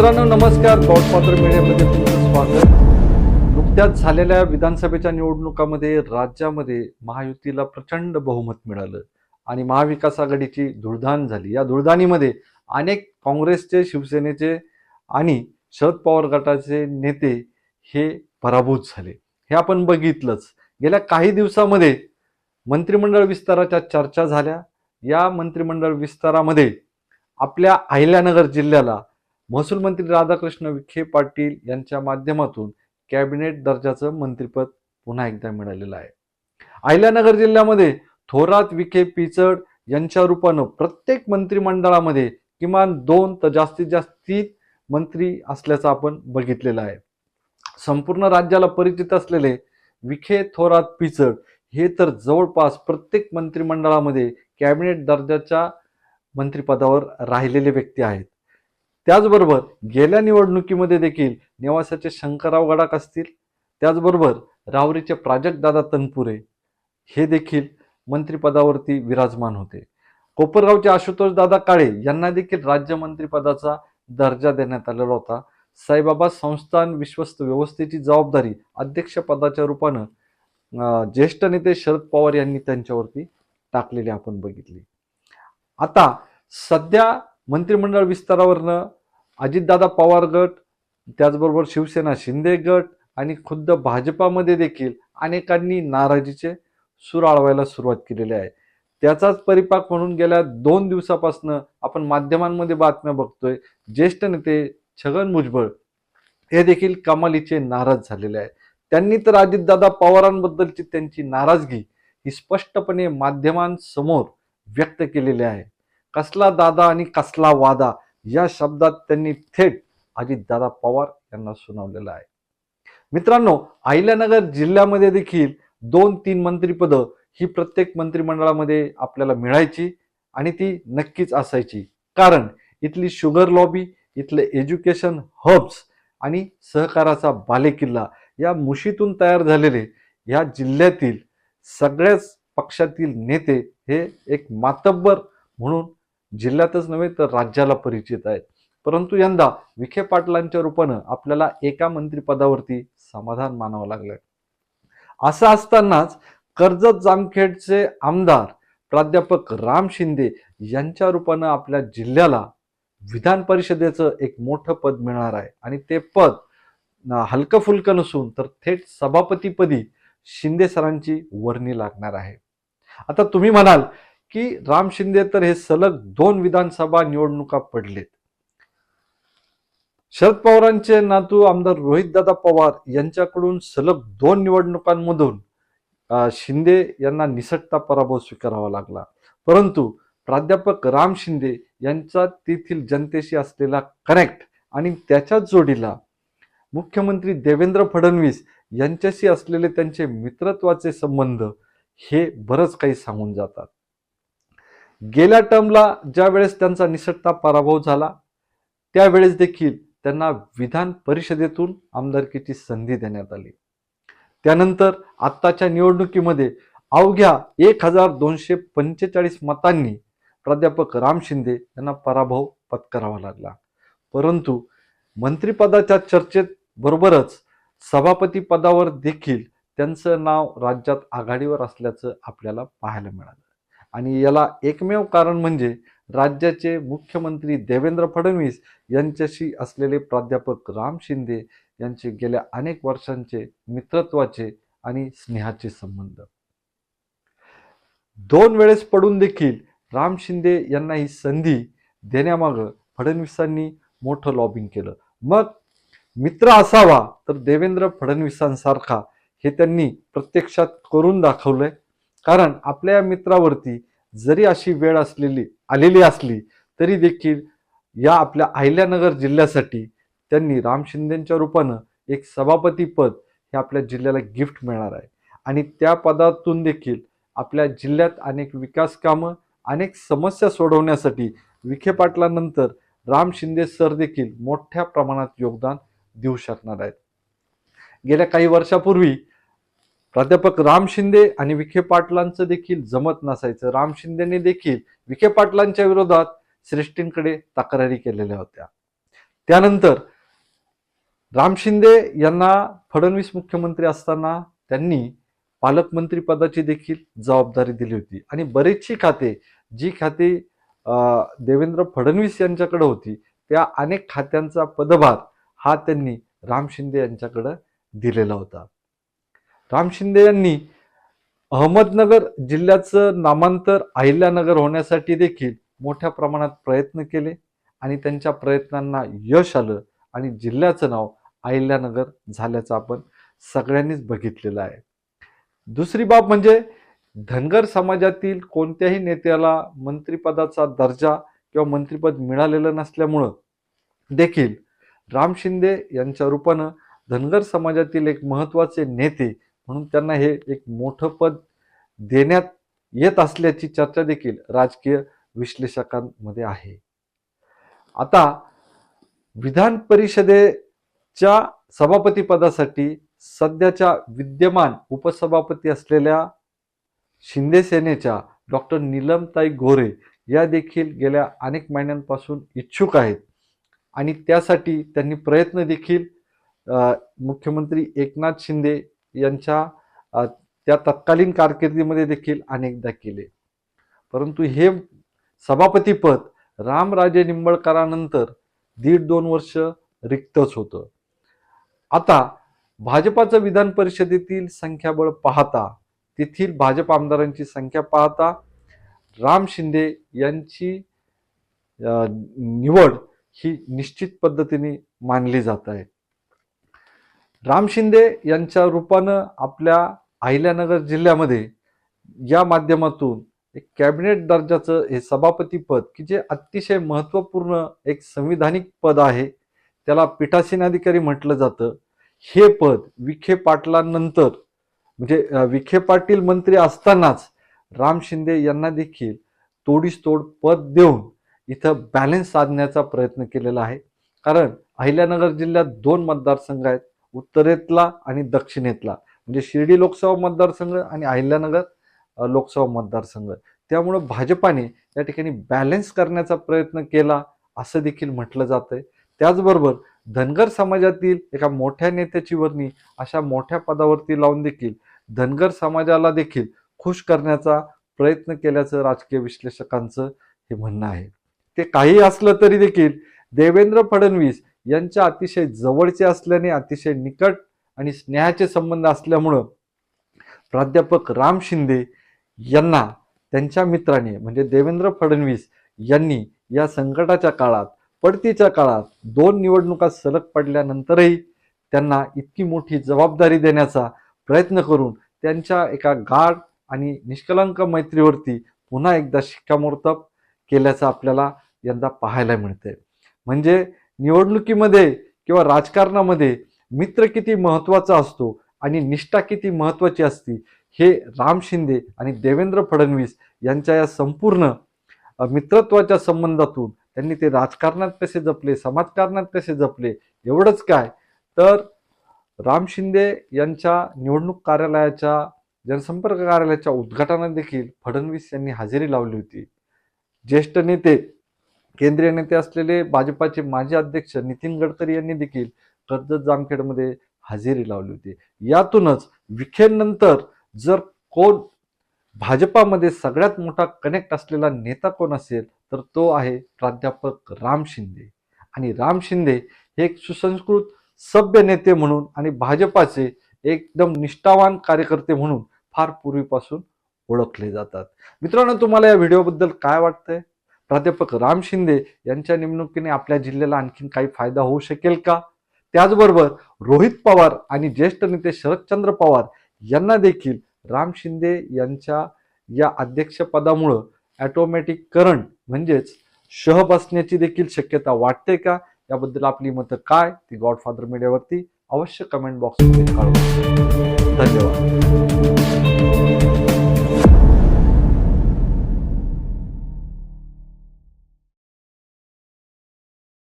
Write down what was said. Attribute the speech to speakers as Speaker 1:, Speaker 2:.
Speaker 1: मित्रांनो नमस्कार. गॉडफादर मीडियामध्ये तुमचं स्वागत. नुकत्याच झालेल्या विधानसभेच्या निवडणुकामध्ये राज्यामध्ये महायुतीला प्रचंड बहुमत मिळालं आणि महाविकास आघाडीची धुळधाण झाली. या धुळधाणीमध्ये अनेक काँग्रेसचे शिवसेनेचे आणि शरद पवार गटाचे नेते हे पराभूत झाले. हे आपण बघितलंच. गेल्या काही दिवसामध्ये मंत्रिमंडळ विस्ताराच्या चर्चा झाल्या. या मंत्रिमंडळ विस्तारामध्ये आपल्या अहिल्यानगर जिल्ह्याला महसूल मंत्री राधाकृष्ण विखे पाटील यांच्या माध्यमातून कॅबिनेट दर्जाचं मंत्रिपद पुन्हा एकदा मिळालेलं आहे. अहिल्यानगर जिल्ह्यामध्ये थोरात विखे पिचड यांच्या रूपानं प्रत्येक मंत्रिमंडळामध्ये किमान दोन तर जास्तीत जास्त मंत्री असल्याचं आपण बघितलेलं आहे. संपूर्ण राज्याला परिचित असलेले विखे थोरात पिचड हे तर जवळपास प्रत्येक मंत्रिमंडळामध्ये कॅबिनेट दर्जाच्या मंत्रिपदावर राहिलेले व्यक्ती आहेत. त्याचबरोबर गेल्या निवडणुकीमध्ये देखील नेवासाचे शंकरराव गडाख असतील त्याचबरोबर रावरीचे प्राजक्तदादा तनपुरे हे देखील मंत्रिपदावरती विराजमान होते. कोपरगावचे आशुतोष दादा काळे यांना देखील राज्यमंत्रीपदाचा दर्जा देण्यात आलेला होता. साईबाबा संस्थान विश्वस्त व्यवस्थेची जबाबदारी अध्यक्षपदाच्या रूपानं ज्येष्ठ नेते शरद पवार यांनी त्यांच्यावरती टाकलेली आपण बघितली. आता सध्या मंत्रिमंडळ विस्तारावरनं अजितदादा पवार गट त्याचबरोबर शिवसेना शिंदे गट आणि खुद्द भाजपामध्ये देखील अनेकांनी नाराजीचे सूर आळवायला सुरुवात केलेली आहे. त्याचाच परिपाक म्हणून गेल्या दोन दिवसापासून आपण माध्यमांमध्ये बातम्या बघतोय ज्येष्ठ नेते छगन भुजबळ हे देखील कमालीचे नाराज झालेले आहे त्यांनी तर अजितदादा पवारांबद्दलची त्यांची नाराजगी ही स्पष्टपणे माध्यमांसमोर व्यक्त केलेली आहे. कसला दादा आणि कसला वादा या शब्दात त्यांनी थेट अजितदादा पवार यांना सुनावलेला आहे. मित्रांनो अहिल्यानगर जिल्ह्यामध्ये देखील दोन तीन मंत्रिपदं ही प्रत्येक मंत्रिमंडळामध्ये आपल्याला मिळायची आणि ती नक्कीच असायची. कारण इथली शुगर लॉबी इथले एज्युकेशन हब्स आणि सहकाराचा बालेकिल्ला या मुशीतून तयार झालेले या जिल्ह्यातील सगळ्याच पक्षातील नेते हे एक मातब्बर म्हणून जिल्ह्यातच नव्हे तर राज्याला परिचित आहेत. परंतु यंदा विखे पाटलांच्या रूपानं आपल्याला एका मंत्रिपदावरती समाधान मानावं लागलंय. असं असतानाच कर्जत जामखेडचे आमदार प्राध्यापक राम शिंदे यांच्या रूपानं आपल्या जिल्ह्याला विधान परिषदेचं एक मोठं पद मिळणार आहे. आणि ते पद हलकं फुलकं नसून तर थेट सभापतीपदी शिंदे सरांची वर्णी लागणार आहे. आता तुम्ही म्हणाल की राम शिंदे तर हे सलग दोन विधानसभा निवडणुका पडलेत. शरद पवारांचे नातू आमदार रोहितदादा पवार यांच्याकडून सलग दोन निवडणुकांमधून शिंदे यांना निसटता पराभव स्वीकारावा लागला. परंतु प्राध्यापक राम शिंदे यांचा तेथील जनतेशी असलेला कनेक्ट आणि त्याच्याच जोडीला मुख्यमंत्री देवेंद्र फडणवीस यांच्याशी असलेले त्यांचे मित्रत्वाचे संबंध हे बरंच काही सांगून जातात. गेल्या टर्मला ज्या वेळेस त्यांचा निसटता पराभव झाला त्यावेळेस देखील त्यांना विधान परिषदेतून आमदारकीची संधी देण्यात आली. त्यानंतर आत्ताच्या निवडणुकीमध्ये अवघ्या एक हजार दोनशे पंचेचाळीस मतांनी प्राध्यापक राम शिंदे यांना पराभव पत्करावा लागला. परंतु मंत्रिपदाच्या चर्चेत बरोबरच सभापती पदावर देखील त्यांचं नाव राज्यात आघाडीवर असल्याचं आपल्याला पाहायला मिळालं. आणि याला एकमेव कारण म्हणजे राज्याचे मुख्यमंत्री देवेंद्र फडणवीस यांच्याशी असलेले प्राध्यापक राम शिंदे यांचे गेल्या अनेक वर्षांचे मित्रत्वाचे आणि स्नेहाचे संबंध. दोन वेळेस पडून देखील राम शिंदे यांना ही संधी देण्यामागं फडणवीसांनी मोठं लॉबिंग केलं. मग मित्र असावा तर देवेंद्र फडणवीसांसारखा हे त्यांनी प्रत्यक्षात करून दाखवलंय. कारण आपल्या या मित्रावरती जरी अशी वेळ असलेली आलेली असली तरी देखील या आपल्या अहिल्यानगर जिल्ह्यासाठी त्यांनी राम शिंदेच्या रूपानं एक सभापती पद हे आपल्या जिल्ह्याला गिफ्ट मिळणार आहे. आणि त्या पदातून देखील आपल्या जिल्ह्यात अनेक विकास कामं अनेक समस्या सोडवण्यासाठी विखे पाटलानंतर राम शिंदे सर देखील मोठ्या प्रमाणात योगदान देऊ शकणार आहेत. गेल्या काही वर्षापूर्वी प्राध्यापक राम शिंदे आणि विखे पाटलांचं देखील जमत नसायचं. राम शिंदेने देखील विखे पाटलांच्या विरोधात श्रेष्ठींकडे तक्रारी केलेल्या होत्या. त्यानंतर राम शिंदे यांना फडणवीस मुख्यमंत्री असताना त्यांनी पालकमंत्री पदाची देखील जबाबदारी दिली होती. आणि बरेचशी खाते जी खाते देवेंद्र फडणवीस यांच्याकडे होती त्या अनेक खात्यांचा पदभार हा त्यांनी राम शिंदे यांच्याकडे दिलेला होता. राम शिंदे यांनी अहमदनगर जिल्ह्याचं नामांतर अहिल्यानगर होण्यासाठी देखील मोठ्या प्रमाणात प्रयत्न केले आणि त्यांच्या प्रयत्नांना यश आलं आणि जिल्ह्याचं नाव अहिल्यानगर झाल्याचं आपण सगळ्यांनीच बघितलेलं आहे. दुसरी बाब म्हणजे धनगर समाजातील कोणत्याही नेत्याला मंत्रिपदाचा दर्जा किंवा मंत्रिपद मिळालेलं नसल्यामुळं देखील राम शिंदे यांच्या रूपानं धनगर समाजातील एक महत्त्वाचे नेते म्हणून त्यांना हे एक मोठं पद देण्यात येत असल्याची चर्चा देखील राजकीय विश्लेषकांमध्ये आहे. आता विधान परिषदेच्या सभापती पदासाठी सध्याच्या विद्यमान उपसभापती असलेल्या शिंदे सेनेच्या डॉक्टर नीलमताई गोरे या देखील गेल्या अनेक महिन्यांपासून इच्छुक आहेत. आणि त्यासाठी त्यांनी प्रयत्न देखील मुख्यमंत्री एकनाथ शिंदे यांच्या त्या तत्कालीन कारकिर्दीमध्ये देखील अनेकदा केले. परंतु हे सभापतीपद रामराजे निंबळकरानंतर दीड दोन वर्ष रिक्तच होतं. आता भाजपाचं विधान परिषदेतील संख्याबळ पाहता तेथील भाजप आमदारांची संख्या पाहता राम शिंदे यांची निवड ही निश्चित पद्धतीने मानली जात आहे. राम शिंदे यांच्या रूपानं आपल्या अहिल्यानगर जिल्ह्यामध्ये या माध्यमातून एक कॅबिनेट दर्जाचं हे सभापती पद की जे अतिशय महत्त्वपूर्ण एक संविधानिक पद आहे त्याला पीठासीन अधिकारी म्हटलं जातं. हे पद विखे पाटलांनंतर म्हणजे विखे पाटील मंत्री असतानाच राम शिंदे यांना देखील तोडीस तोड पद देऊन इथं बॅलन्स साधण्याचा प्रयत्न केलेला आहे. कारण अहिल्यानगर जिल्ह्यात दोन मतदारसंघ आहेत. उत्तरेतला आणि दक्षिणेतला. म्हणजे शिर्डी लोकसभा मतदारसंघ आणि अहिल्यानगर लोकसभा मतदारसंघ. त्यामुळं भाजपाने या ठिकाणी बॅलन्स करण्याचा प्रयत्न केला असं देखील म्हटलं जातंय. त्याचबरोबर धनगर समाजातील एका मोठ्या नेत्याची वर्णी अशा मोठ्या पदावरती लावून देखील धनगर समाजाला देखील खुश करण्याचा प्रयत्न केल्याचं राजकीय विश्लेषकांचं हे म्हणणं आहे. ते काही असलं तरी देखील देवेंद्र फडणवीस यांच्या अतिशय जवळचे असल्याने अतिशय निकट आणि स्नेहाचे संबंध असल्यामुळं प्राध्यापक राम शिंदे यांना त्यांच्या मित्राने म्हणजे देवेंद्र फडणवीस यांनी या संकटाच्या काळात पडतीच्या काळात दोन निवडणुका सलग पडल्यानंतरही त्यांना इतकी मोठी जबाबदारी देण्याचा प्रयत्न करून त्यांच्या एका गाढ आणि निष्कलंक मैत्रीवरती पुन्हा एकदा शिक्कामोर्तब केल्याचं आपल्याला यंदा पाहायला मिळते म्हणजे निवडणुकीमध्ये किंवा राजकारणामध्ये मित्र किती महत्त्वाचा असतो आणि निष्ठा किती महत्वाची असती हे राम शिंदे आणि देवेंद्र फडणवीस यांच्या या संपूर्ण मित्रत्वाच्या संबंधातून त्यांनी ते राजकारणात कसे जपले समाजकारणात कसे जपले एवढंच काय. तर राम शिंदे यांच्या निवडणूक कार्यालयाच्या जनसंपर्क कार्यालयाच्या उद्घाटनात देखील फडणवीस यांनी हजेरी लावली होती. ज्येष्ठ नेते केंद्रीय नेते असलेले भाजपाचे माजी अध्यक्ष नितीन गडकरी यांनी देखील कर्जत जामखेडमध्ये हजेरी लावली होती. यातूनच विखेनंतर जर कोण भाजपामध्ये सगळ्यात मोठा कनेक्ट असलेला नेता कोण असेल तर तो आहे प्राध्यापक राम शिंदे. आणि राम शिंदे हे एक सुसंस्कृत सभ्य नेते म्हणून आणि भाजपाचे एकदम निष्ठावान कार्यकर्ते म्हणून फार पूर्वीपासून ओळखले जातात. मित्रांनो तुम्हाला या व्हिडिओबद्दल काय वाटतंय? प्राध्यापक राम शिंदे यांच्या नेमणुकीने आपल्या जिल्ह्याला आणखीन काही फायदा होऊ शकेल का? त्याचबरोबर रोहित पवार आणि ज्येष्ठ नेते शरदचंद्र पवार यांना देखील राम शिंदे यांच्या या अध्यक्षपदामुळं ॲटोमॅटिक करंट म्हणजेच शह बसण्याची देखील शक्यता वाटते का? याबद्दल आपली मतं काय? ती गॉडफादर मीडियावरती अवश्य कमेंट बॉक्समध्ये कळवा धन्यवाद.